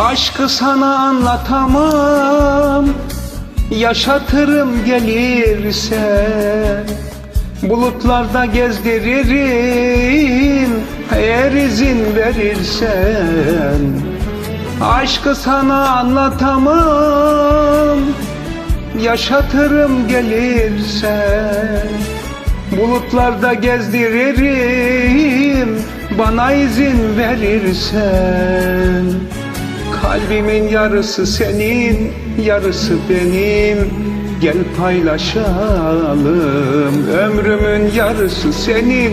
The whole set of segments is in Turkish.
Aşkı sana anlatamam. Yaşatırım gelirse Bulutlarda gezdiririm. Eğer izin verirsen Aşkı sana anlatamam. Yaşatırım gelirsen Bulutlarda gezdiririm. Bana izin verirsen Kalbimin yarısı senin Yarısı benim. Gel paylaşalım. Ömrümün yarısı senin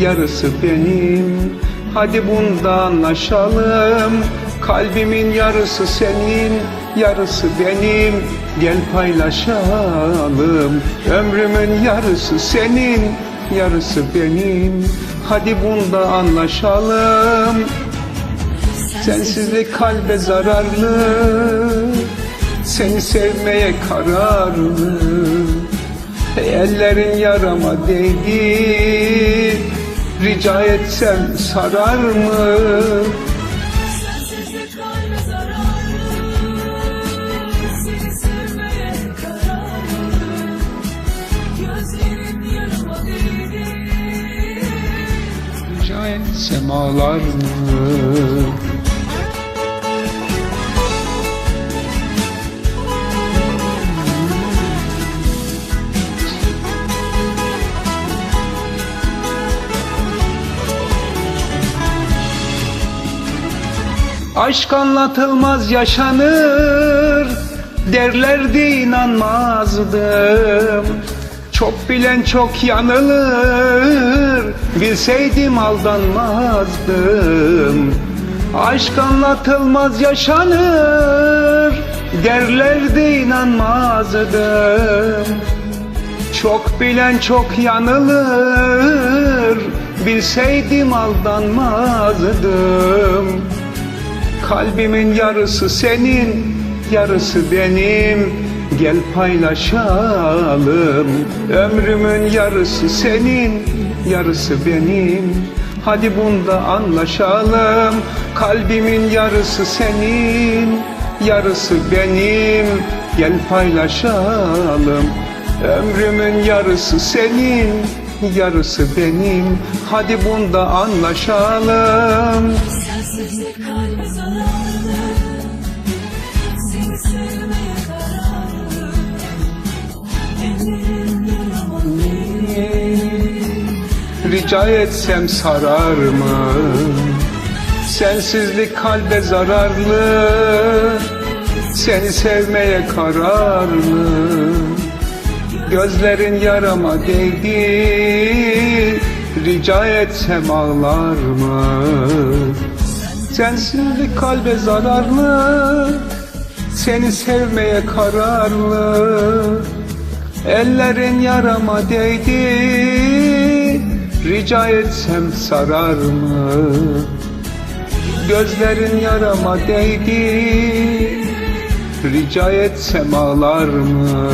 Yarısı benim. Hadi bunda anlaşalım Kalbimin yarısı senin Yarısı benim. Gel paylaşalım. Ömrümün yarısı senin Yarısı benim. Hadi bunda anlaşalım Sensizlik kalbe zararlı Seni sevmeye kararlı Ellerin yarama değdi Rica etsem sarar mı? Sensizlik kalbe zararlı Seni sevmeye kararlı Gözlerin yarıma değdi Rica etsem ağlar mı? Aşk anlatılmaz yaşanır. Derlerdi inanmazdım. Çok bilen çok yanılır. Bilseydim aldanmazdım. Aşk anlatılmaz yaşanır. Derlerdi inanmazdım. Çok bilen çok yanılır. Bilseydim aldanmazdım Kalbimin yarısı senin Yarısı benim. Gel paylaşalım. Ömrümün yarısı senin Yarısı benim. Hadi bunda anlaşalım. Kalbimin yarısı senin Yarısı benim. Gel paylaşalım. Ömrümün yarısı senin Yarısı benim. Hadi bunda anlaşalım. Sensizlik Rica etsem sarar mı? Sensizlik kalbe zararlı Seni sevmeye kararlı Gözlerin yarama değdi Rica etsem ağlar mı? Sensizlik kalbe zararlı Seni sevmeye kararlı Ellerin yarama değdi Rica etsem sarar mı? Gözlerin yarama değdi Rica etsem ağlar mı?